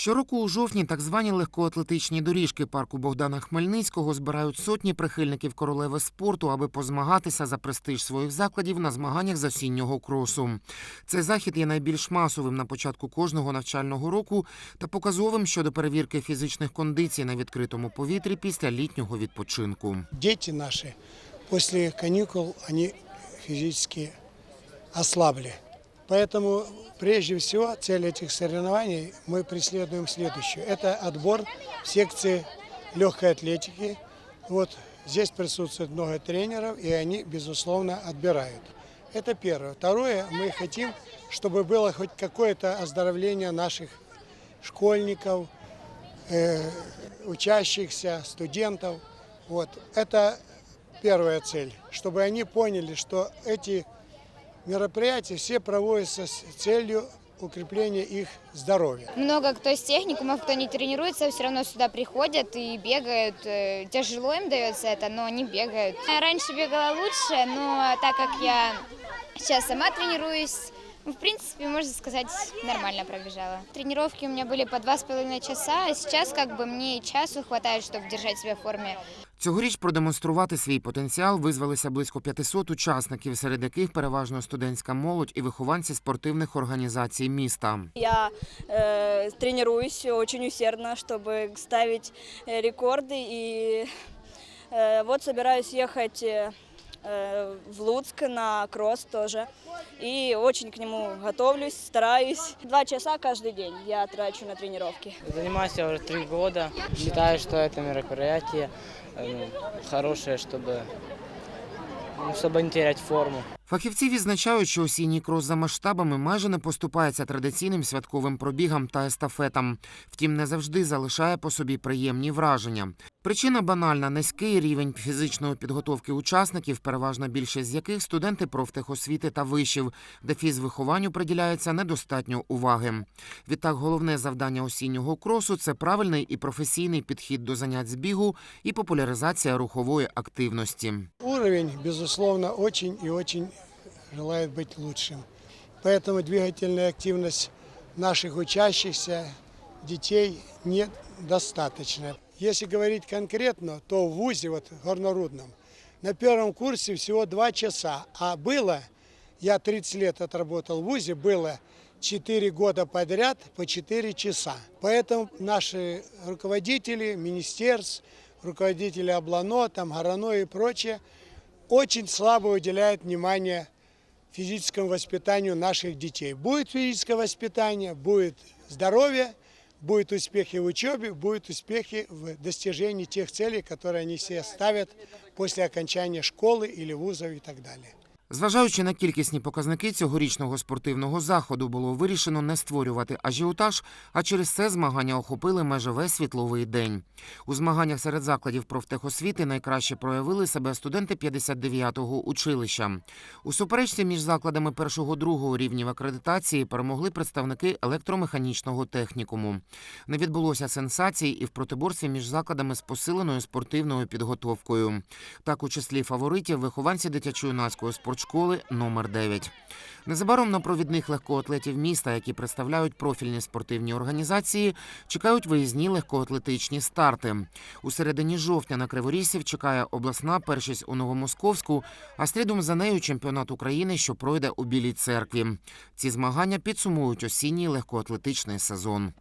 Щороку у жовтні так звані легкоатлетичні доріжки парку Богдана Хмельницького збирають сотні прихильників королеви спорту, аби позмагатися за престиж своїх закладів на змаганнях з осіннього кросу. Цей захід є найбільш масовим на початку кожного навчального року та показовим щодо перевірки фізичних кондицій на відкритому повітрі після літнього відпочинку. дети наши после каникул, они физически ослабли. Поэтому прежде всего цель этих соревнований мы преследуем следующую. Это отбор в секции легкой атлетики. Вот здесь присутствует много тренеров, и они, безусловно, отбирают. Это первое. Второе, мы хотим, чтобы было хоть какое-то оздоровление наших школьников, э, учащихся, студентов. Вот. Это первая цель, чтобы они поняли, что эти мероприятия все проводятся с целью укрепления их здоровья. Много кто из техникумов, кто не тренируется, все равно сюда приходят и бегают. Э, Тяжело им дается это, но они бегают. Я раньше бегала лучше, но так как я сейчас сама тренируюсь, ну, в принципе, можно сказать, нормально пробежала. Тренировки у меня были по два с половиной часа, а сейчас как бы мне и часу хватает, чтобы держать себя в форме. Цьогоріч продемонструвати свій потенціал визвалися близько 500 учасників, серед яких переважно студентська молодь і вихованці спортивних організацій міста. Я э, тренируюсь очень усердно, чтобы ставить э, рекорды. И э, вот собираюсь ехать э, э, в Луцк на кросс тоже. И очень к нему готовлюсь, стараюсь. Два часа каждый день я трачу на тренировки. Занимаюсь я уже три года. Считаю, что это мероприятие э, ну, хорошее, чтобы, ну, чтобы не терять форму. Фахівці відзначають, що осінній крос за масштабами майже не поступається традиційним святковим пробігам та естафетам. Втім, не завжди залишає по собі приємні враження. Причина банальна низький рівень фізичної підготовки учасників, переважна більшість з яких студенти профтехосвіти та вишів, де фізвихованню приділяється недостатньо уваги. Відтак, головне завдання осіннього кросу це правильний і професійний підхід до занять з бігу і популяризація рухової активності. Уровень, безусловно, очень и очень желает быть лучшим. Поэтому двигательная активность наших учащихся детей недостаточна. Если говорить конкретно, то в ВУЗе, вот в Горнорудном, на первом курсе всего два часа, а было, я 30 лет отработал в ВУЗе, было 4 года подряд по 4 часа. Поэтому наши руководители министерств, руководители Облано, там, Горано и прочее, очень слабо уделяют внимание физическому воспитанию наших детей. Будет физическое воспитание, будет здоровье, будут успехи в учебе, будут успехи в достижении тех целей, которые они себе ставят после окончания школы или вузов и так далее. Зважаючи на кількісні показники цьогорічного спортивного заходу, було вирішено не створювати ажіотаж, а через це змагання охопили майже весь світловий день. У змаганнях серед закладів профтехосвіти найкраще проявили себе студенти 59-го училища. У суперечці між закладами першого-другого рівнів акредитації перемогли представники електромеханічного технікуму. Не відбулося сенсацій і в протиборстві між закладами з посиленою спортивною підготовкою. Так, у числі фаворитів вихованці дитячо-юнацької спортшколи номер 9 Незабаром на провідних легкоатлетів міста, які представляють профільні спортивні організації, чекають виїзні легкоатлетичні старти. У середині жовтня на Криворіжців чекає обласна першість у Новомосковську, а слідом за нею чемпіонат України, що пройде у Білій церкві. Ці змагання підсумують осінній легкоатлетичний сезон.